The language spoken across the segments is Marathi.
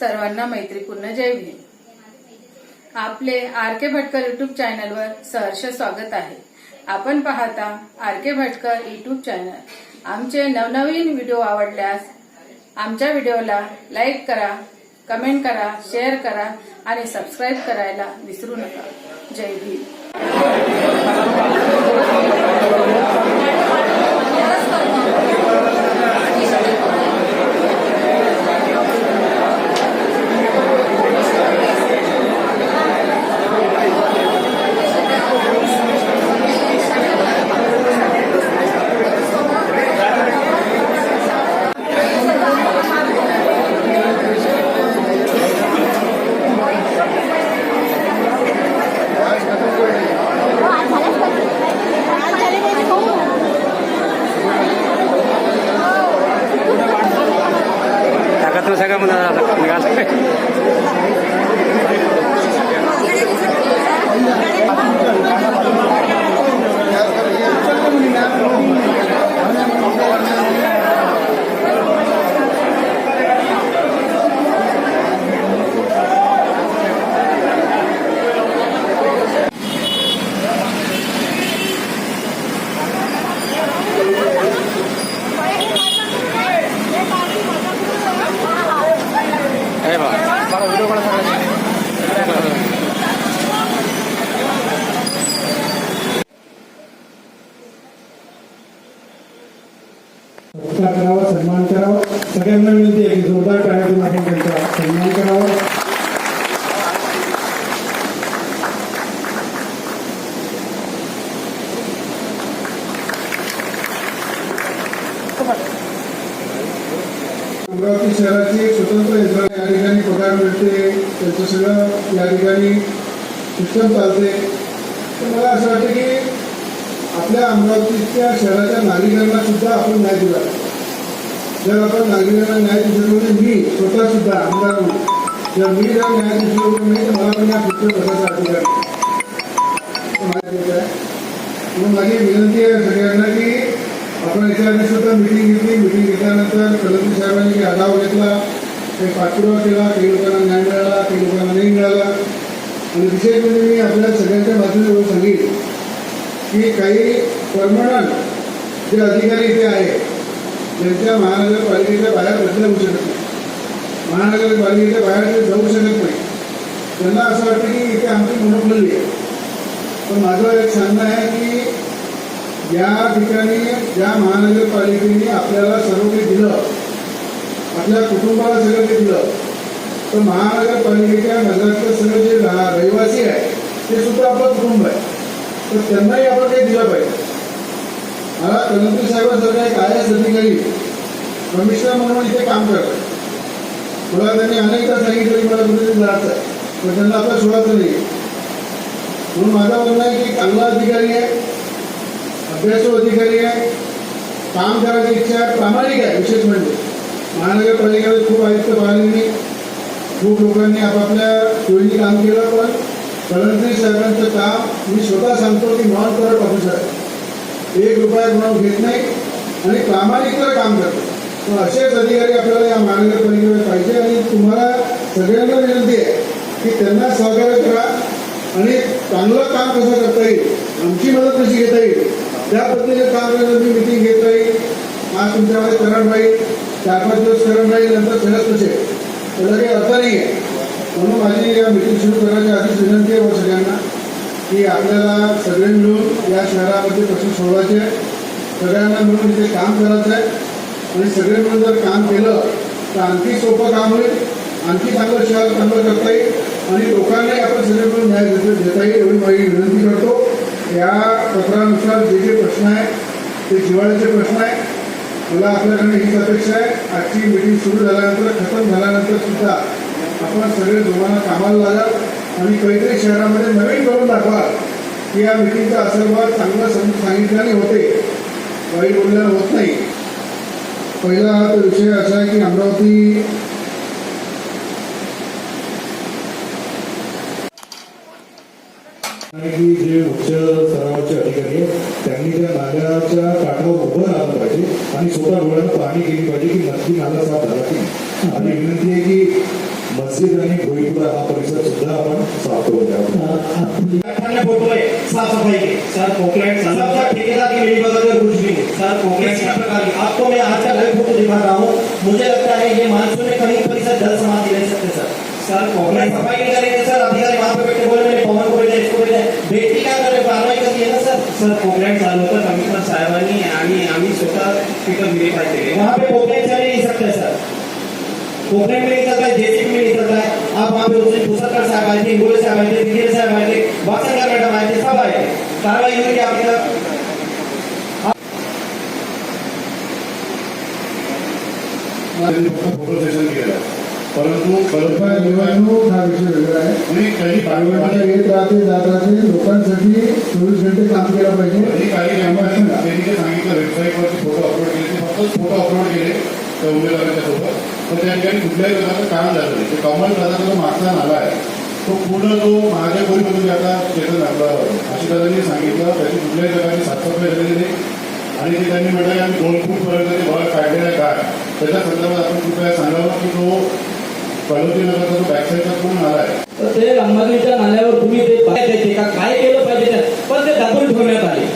सर्वांना मैत्रीपूर्ण जय भीम. आपले आर के भटकर युट्यूब चॅनलवर सहर्ष स्वागत आहे. आपण पाहता R K Bhatkar YouTube channel आमचे नवनवीन व्हिडिओ आवडल्यास आमच्या व्हिडिओला लाईक करा कमेंट करा शेअर करा आणि सबस्क्राईब करायला विसरू नका. जय भीम. अमरावती शहराची स्वतंत्र यंत्रणा या ठिकाणी पगार मिळते त्यांचं सगळं या ठिकाणी शिक्षण चालते. तर मला असं वाटतं की आपल्या अमरावतीच्या शहराच्या नागरिकांना सुद्धा आपण न्याय दिला जर आपण नागरिकांना न्याय दिला म्हणजे मी स्वतः सुद्धा आमदार म्हणून जर मी जर न्याय दिला नाही तर मला पण या पुढच्या बसायचा अधिकार माहिती तो आहे. म्हणून माझी विनंती आहे सगळ्यांना की आपण सुद्धा मिटिंग घेतली. मिटिंग घेतल्यानंतर कलंदी साहेबांनी काही आढावा घेतला काही पाठपुरावा केला. काही लोकांना न्याय मिळाला काही लोकांना नाही मिळाला. आणि विशेष म्हणजे मी आपल्या सगळ्यांच्या माध्यमातून सांगेन की काही परमनंट जे अधिकारी इथे आहेत ज्यांच्या महानगरपालिकेच्या बाहेर बदल्या होऊ शकत नाही. महानगरपालिकेच्या बाहेर ते जाऊ शकत नाही. त्यांना असं वाटतं की इथे आमची मोनोपली आहे. पण माझं एक सांगणं आहे की या ठिकाणी ज्या महानगरपालिकेने आपल्याला सर्व काही दिलं. आपल्या कुटुंबाला सगळं काही दिलं. तर महानगरपालिकेच्या नगरातलं सगळं जे रहिवासी आहे ते सुद्धा आपलं कुटुंब आहे. तर त्यांनाही आपण काही दिलं पाहिजे. मला कलंत्री साहेबांसारखा एक आय एस अधिकारी कमिशनर म्हणून इथे काम करतात मला त्यांनी अनेकदा सांगितलं की मला कुठेतरी जायचं आहे पण त्यांना आपलं सोडायचं नाही म्हणून माझं म्हणणं आहे की चांगला अधिकारी आहे. अभ्यासू अधिकारी आहे काम करायची इच्छा आहे प्रामाणिक आहे विशेष म्हणजे. महानगरपालिकेला खूप आयुक्त पाहिलेली खूप लोकांनी आपापल्या सोयीने काम केलं पण फडणवीस साहेबांचं काम मी स्वतः सांगतो की नॉन करत ऑफिसर आहे. एक रुपया म्हणून घेत नाही आणि प्रामाणिकपणे काम करतो. पण असेच अधिकारी आपल्याला या महानगरपालिकेमध्ये पाहिजे आणि तुम्हाला सगळ्यांना विनंती आहे की त्यांना सहकार्य करा आणि चांगलं काम कसं करता येईल आमची मदत कशी घेता येईल त्या पद्धतीने काम करण्याची मिटिंग घेत राहील आज तुमच्याकडे करंट राहील चार पाच दिवस करंट राहील नंतर सगळं तसे त्याला काही अर्थ नाही आहे म्हणून माझी या मिटिंग सुरू करण्याची आधीच विनंती आहे सगळ्यांना की आपल्याला सगळे मिळून या शहरामध्ये प्रश्न सोडवायचे आहे. सगळ्यांना मिळून इथे काम करायचं आहे. आणि सगळे मिळून जर काम केलं तर आणखी सोपं काम होईल आणखी चांगलं शहर चांगलं करता येईल. आणि लोकांनाही आपण सगळे मिळून न्याय घेता येईल एवढी माझी विनंती करतो. या पत्रानुसार जे जे प्रश्न आहेत ते जिवाळ्याचे प्रश्न आहेत मला आपल्याकडे हीच अपेक्षा आहे. आजची मिटिंग सुरू झाल्यानंतर खतम झाल्यानंतर सुद्धा आपण सगळे दोघांना कामाला लागाल आणि काहीतरी शहरामध्ये नवीन करून दाखवा की या मिटिंगचा असरभार चांगला समजून सांगितल्याने होते. वाईट बोलल्यानं होत नाही. पहिला तो विषय असा आहे की अमरावती की जे उच्च स्तरावरचे अधिकारी आहेत त्यांनी त्या नाल्याच्या काठावर उभं राहिलं पाहिजे आणि स्वतः डोळ्यानं पाहणी केली पाहिजे की नक्की नाला साफ झाला की नाही. आणि विनंती आहे की मस्जिद आणि भोईपुरा हा परिसर सुद्धा आपण साफ करून द्यावा. अन्य फोटो है साफ सफाई के सर पोकलेट सबका ठेकेदार की मेरी बगल में कुछ भी नहीं सर पोकलेट इस प्रकार. की आपको मैं आज का लाइव फोटो दिखा रहा हूँ मुझे लगता है ये मानसून में कहीं परिसर जल समाधि रह सकते सर पोकलेट सफाई सर अधिकारी वहाँ पे बैठे बोले मैंने पवन को भेजा इसको भेजा बेटी का अगर कारवाई करती है ना सर? सर पोकलँड चालू होतं कमिशनर साहेबांनी आणि आम्ही स्वतः तिथं व्हेरीफाय केले वहाँ पे नहीं सकते सर पोकलेट में नहीं चल रहा है जेसीबी में नहीं चल रहा है आप वहाँ पे उससे भूसरकर साहब आए थे इंगोले साहब आए थे दिगेरे साहब आए थे वासनकर मैडम आए थे सब आए थे. कार्रवाई हुई क्या आपके साथ? त्यांनी फक्त फोटो सेशन केलं परंतु पण खरोखर निवडणूक हा विषय वेगळा आहे. आणि काही काही येत राहते जात राहते लोकांसाठी चोवीस घंटे काम केलं पाहिजे. आणि काही कॅम्पस त्यांनी जे सांगितलं वेबसाईटवरती फोटो अपलोड केले ते फक्त फोटो अपलोड केले त्या उमेदवाराच्या सोबत. पण त्या ठिकाणी कुठल्याही प्रकारचं काम झालं नाही. ते दादाचा जो मागचा नाला आहे तो पूर्ण जो महादेवपुरीमधून जे आता चेतन आपलं आशिषदादांनी सांगितलं त्याची कुठल्याही प्रकारची साफसफाई झालेली नाही. आणि ते त्यांनी म्हटलं की आम्ही दोन फूट पर्यंत ते भाग काढलेला आहे काय त्याच्या संदर्भात आपण कृपया सांगावं की तो नगरचा जो बॅकसाईडचा पूर्ण नाला आहे. तर ते अंबानीच्या नाल्यावर तुम्ही ते बघायचे का काय केलं पाहिजे त्यात? पण ते दाबून ठेवण्यात आले.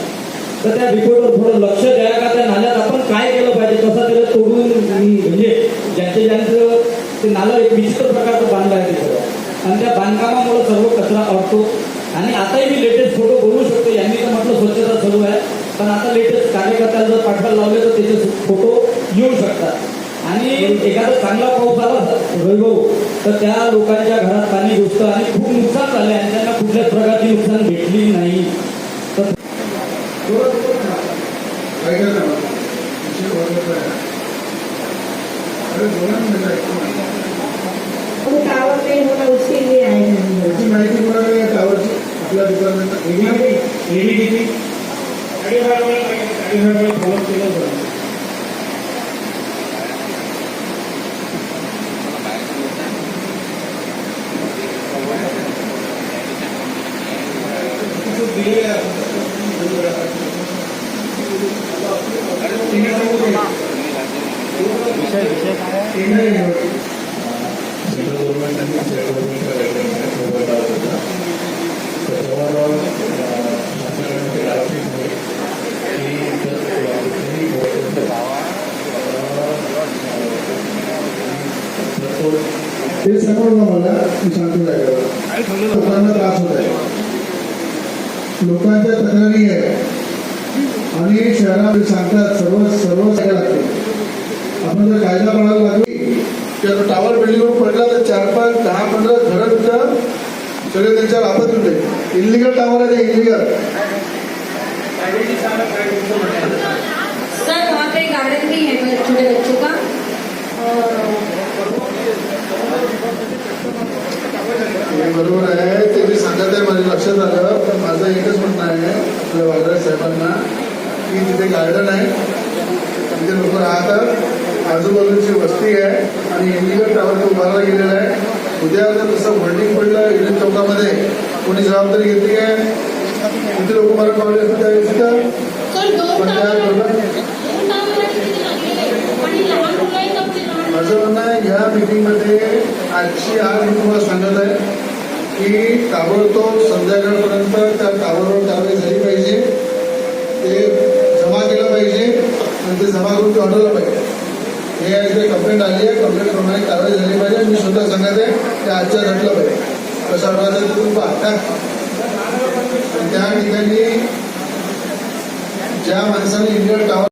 तर त्या रिपोर्टवर थोडं लक्ष द्या का त्या नाल्यात आपण काय केलं पाहिजे? कसं त्याला तोडून म्हणजे ज्यांचे ज्यांचं ते नालं एक विचित्र प्रकारचं बांधलं आहे तिथं आणि त्या बांधकामामुळे सर्व कचरा अडतो आणि आताही मी लेटेस्ट फोटो बघू शकतो. यांनी तर म्हटलं स्वच्छता सुरू आहे. पण आता लेटेस्ट कार्यकर्त्याला जर पाठवायला लावले तर त्याचे फोटो येऊ शकतात. आणि एखादा चांगला पाऊस आला वैभव तर त्या लोकांच्या घरात पाणी घुसतं आणि खूप नुकसान झालं आणि त्यांना कुठल्याच प्रकारची नुकसान भेटली नाही तर काय करणार विषय बरोबर आहे. अरे बोला ना मला ऐकून. वो टावर पे होगा उसके लिए आए हैं याची माहिती मिळाली या टावरची आपल्या डिपार्टमेंट सेंट्रल गव्हर्नमेंट आणि स्टेट गव्हर्नमेंटच्या गाईडलाईन्स मोबाईल टावर होता त्याच्यावर अं, शासनाने डायरेक्शन दिली की जर कुठेही गोष्ट तर ते समोर मला मी सांगतो लोकांना त्रास होत आहे. लोकांच्या तक्रारी आहे आणि शहरामध्ये सांगतात सर्व सर्व लागते आपण जर कायदा पाळायला लागली तर टावर बिल्डिंगवर पडला तर चार पाच दहा पंधरा घरं तिथं सगळे त्यांच्या आपत होते. इलिगल टावर आहे ते इलिगल सर वहाँ पे गार्डन भी है छोटे बच्चों का? बरोबर आहे. ते मी सांगत आहे माझ्या लक्षात आलं. पण माझं एकच म्हणणं आहे आपल्या वाघराज साहेबांना की तिथे गार्डन आहे. तिथे लोक राहतात. आजूबाजूची वस्ती आहे. आणि इलिगल टावर तो उभारला गेलेला आहे. उद्या जर तसं होल्डिंग पडलं इलिग चौकामध्ये कोणी जबाबदारी घेतली आहे? तिथे लोक मला पावले असते त्यावेळेस तिथं सर दोन पण त्या टावर लोकांना- दोन टावर किती लागलेले आणि लहान मुलं आहेत आमचे लहान माझं म्हणणं आहे आजची आज मी तुम्हाला सांगत आहे की ताबडतोब संध्याकाळपर्यंत त्या टावरवर कारवाई झाली पाहिजे. ते जमा केलं पाहिजे आणि ते जमा करून ते हटवलं पाहिजे. हे जे कंप्लेंट आली आहे. कंप्लेंटप्रमाणे कारवाई झाली पाहिजे. मी सुद्धा सांगत आहे ते आजच्या घटलं पाहिजे. कसं वाटायचं ते तुम्ही पाहता त्या ठिकाणी ज्या माणसाने इंडियन टावर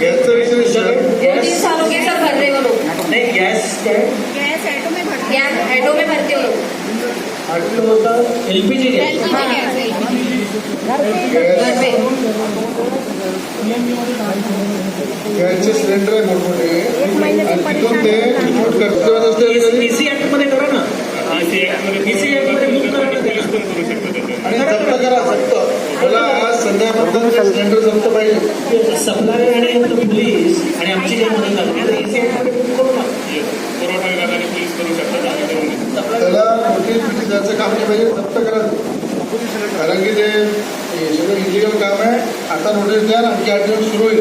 गैस विषय विचार दो तीन साल हो गए सर भर रहे वो लोग नहीं गैस गैस ऑटो में भर गैस ऑटो में भरते हो लोग आटलं होतं एलपीजी गॅस. घर पे गॅसचे सिलेंडर आहे मोठमोठे. आणि तिथून ते रिपोर्ट करत असते कधी पीसी ऍक्टमध्ये करा ना. पीसी ऍक्टमध्ये बुक करा. ना त्याला. आणि जप्त करा जप्त मला आज आणि पोलीस आणि आमची मदत त्याला काम नाही पाहिजे जप्त कारण की ते हे सगळं इलिगल काम आहे. आता नोटीस द्या आणि आणखी आठ दिवस सुरू होईल.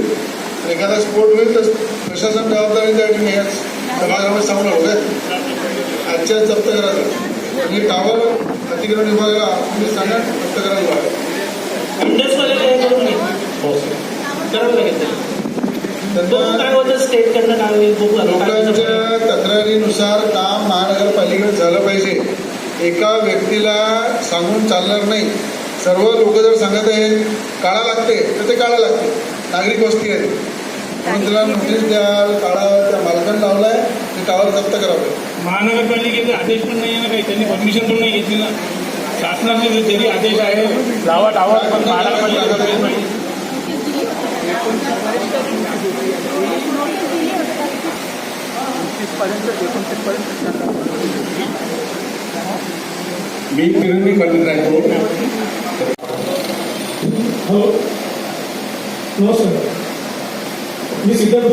आणि एखादा स्फोट होईल तर प्रशासन जबाबदारी त्या ठिकाणी सभागृहामध्ये सांगू नको काय आजच्या जप्त करायचं आणि टावर अतिक्रमण विभागाला तुम्ही सांगा जप्त करायला लोकांच्या तक्रारीनुसार काम महानगरपालिकेत झालं पाहिजे. एका व्यक्तीला सांगून चालणार नाही. सर्व लोक जर सांगत आहेत काढा लागते तर ते काढा लागते. नागरिक वस्ती आहे म्हणून तिला नोटीस द्या काढा त्या मालकाने लावलाय ते टावर जप्त करावं. महानगरपालिकेचे आदेश पण नाही आहे ना काही त्यांनी परमिशन पण नाही घेतली ना. शासनाचे जरी आदेश आहे लावा टावर पण महानगरपालिका देत नाही मी किरणी पंडित राहतो हो नमस्कार. मी सिद्धार्थ